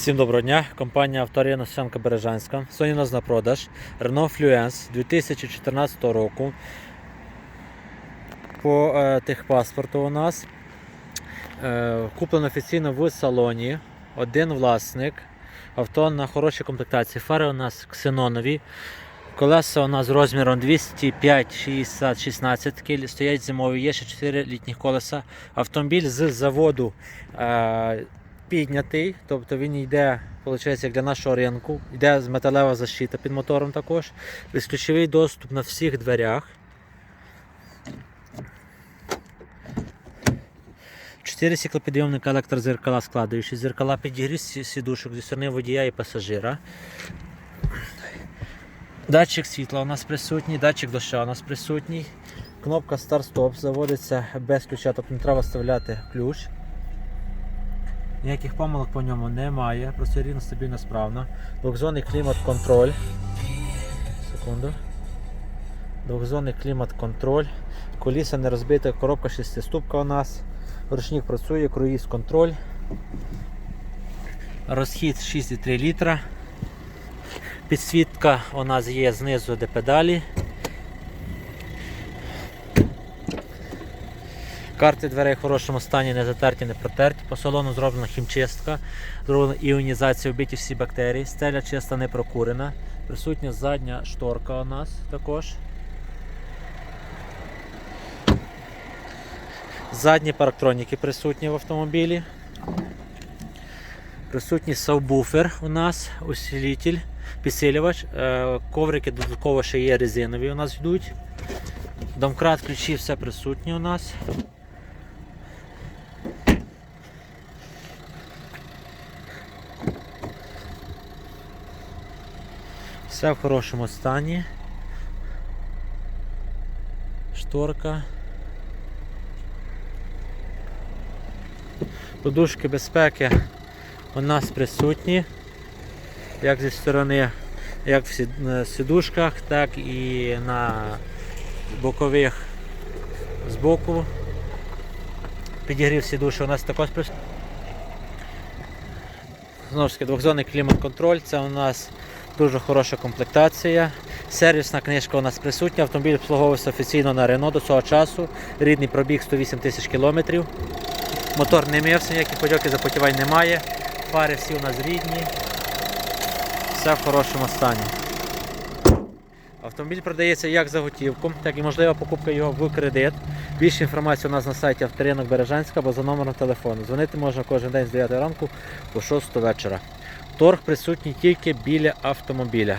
Всім доброго дня. Компанія Авторія Сянка Бережанська. Сьогодні у нас на продаж Renault Fluence 2014 року. По е, техпаспорту у нас е, куплено офіційно в салоні. Один власник. Авто на хорошій комплектації. Фари у нас ксенонові. Колеса у нас з розміром 205 60 16 такі стоять зимові, є ще 4 літніх колеса. Автомобіль з заводу е, піднятий, тобто він йде, виходить, як для нашого ринку, йде металева защита під мотором також. Безключовий доступ на всіх дверях. Чотири стеклопідйомника електрозеркала складаючі, зеркала підігрів сідушок зі сторони водія і пасажира. Датчик світла у нас присутній, датчик доща у нас присутній. Кнопка старт-стоп заводиться без ключа, тобто не треба вставляти ключ. Ніяких помилок по ньому немає, просто рівно стабільно справно. Двохзонний клімат-контроль. Секунду. Двохзонний клімат-контроль. Коліса не розбита, коробка шестиступка у нас. Ручник працює, круїз контроль. Розхід 6,3 літра. Підсвітка у нас є знизу, де педалі. Карти дверей в хорошому стані, не затерті, не протерті. По салону зроблена хімчистка, зроблена іонізація, вбиті всі бактерії, стеля чиста, не прокурена. Присутня задня шторка у нас також. Задні парктроніки присутні в автомобілі. Присутній сабвуфер у нас, усилитель, підсилювач. Е, Коврики додатково ще є резинові у нас йдуть. Домкрат ключі все присутнє у нас. Все в хорошому стані. Шторка. Подушки безпеки у нас присутні, як зі сторони, як в сід- сідушках, так і на бокових збоку. Підігрів сідушок у нас також присутній. Знову ж таки, двохзонний клімат-контроль, це у нас дуже хороша комплектація. Сервісна книжка у нас присутня. Автомобіль обслуговувався офіційно на Renault до цього часу. Рідний пробіг 108 тисяч кілометрів. Мотор не мився, ніяких подьоки запотівань немає. Фари всі у нас рідні. Все в хорошому стані. Автомобіль продається як за готівку, так і можлива покупка його в кредит. Більше інформації у нас на сайті авторинок Бережанська або за номером телефону. Дзвонити можна кожен день з 9 ранку по 6 вечора. Торг присутній тільки біля автомобіля.